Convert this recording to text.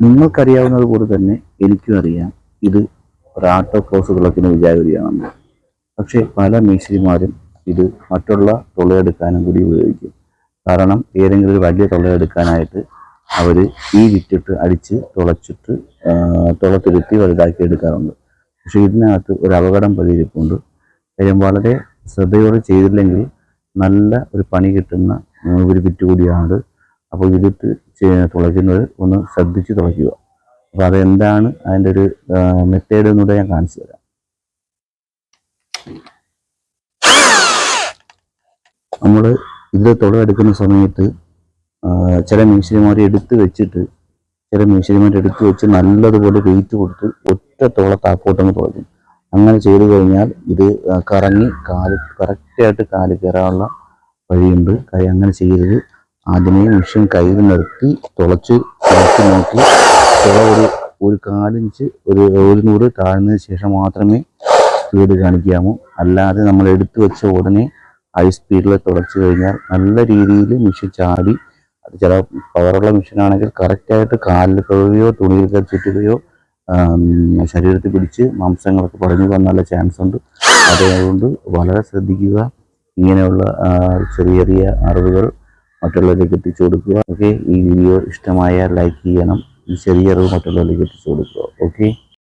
നിങ്ങൾക്കറിയാവുന്നത് പോലെ തന്നെ എനിക്കും അറിയാം. ഇത് ഒരു ആട്ടോ ക്ലോസ് വിളക്കിന് വിചാരിയാണെന്ന് പക്ഷേ പല മേശരിമാരും ഇത് മറ്റുള്ള തൊള്ളയെടുക്കാനും കൂടി ഉപയോഗിക്കും. കാരണം ഏതെങ്കിലും ഒരു വലിയ തൊള്ളയെടുക്കാനായിട്ട് അവർ ഈ വിറ്റിട്ട് അടിച്ച് തുളച്ചിട്ട് തുളത്തിരുത്തി വലുതാക്കി എടുക്കാറുണ്ട്. പക്ഷേ ഇതിനകത്ത് ഒരു അപകടം പതിയിരിപ്പുണ്ട് കാര്യം വളരെ ശ്രദ്ധയോടെ ചെയ്തില്ലെങ്കിൽ നല്ല ഒരു പണി കിട്ടുന്ന ഒരു വിറ്റ് കൂടിയാണ്. അപ്പോൾ ഇതിട്ട് തുളയ്ക്കുന്നത് ഒന്ന് ശ്രദ്ധിച്ച് തുളയ്ക്കുക. അപ്പോൾ അതെന്താണ് അതിന്റെ ഒരു മെത്തേഡ് എന്നൂടെ ഞാൻ കാണിച്ചു തരാം. നമ്മൾ ഇത് തുളയെടുക്കുന്ന സമയത്ത് ചില മീശരിമാർ എടുത്ത് വെച്ചിട്ട് ചില മീശരിമാർ എടുത്ത് വെച്ച് നല്ലതുപോലെ വെയിറ്റ് കൊടുത്ത് ഒറ്റ തുള തുളയ്ക്കും. അങ്ങനെ ചെയ്തു കഴിഞ്ഞാൽ ഇത് കറങ്ങി കാൽ കറക്റ്റായിട്ട് കാൽ കയറാനുള്ള വഴിയുണ്ട്. കൈ അങ്ങനെ ചെയ്യരുത്. ആദ്യമേ മിഷൻ കയ്യിൽ നിർത്തി തുളച്ച് നോക്കി. നോക്കി ഒരു ഒരു കാലിഞ്ച് ഒരു ഒരു നൂറ് താഴ്ന്നതിന് ശേഷം മാത്രമേ സ്പീഡ് കാണിക്കാമോ അല്ലാതെ നമ്മൾ എടുത്തു വെച്ച ഉടനെ ഹൈ സ്പീഡിൽ തുളച്ച് കഴിഞ്ഞാൽ നല്ല രീതിയിൽ മിഷൻ ചാടി അത് ചില പവറുള്ള മെഷീനാണെങ്കിൽ കറക്റ്റായിട്ട് കാലിൽ കഴുകുകയോ തുണിയിൽ കച്ചിട്ടുകയോ ശരീരത്തിൽ പിടിച്ച് മാംസങ്ങളൊക്കെ പറഞ്ഞു പോകാൻ ചാൻസ് ഉണ്ട്. അതുകൊണ്ട് വളരെ ശ്രദ്ധിക്കുക. ഇങ്ങനെയുള്ള ചെറിയ ചെറിയ അറിവുകൾ മറ്റുള്ളവരിലേക്ക് എത്തിച്ചു കൊടുക്കുക. ഓക്കെ ഈ വീഡിയോ ഇഷ്ടമായ ലൈക്ക് ചെയ്യണം. ഈ ചെറിയ അറിവ് മറ്റുള്ളവരിലേക്ക് എത്തിച്ചു കൊടുക്കുക. ഓക്കെ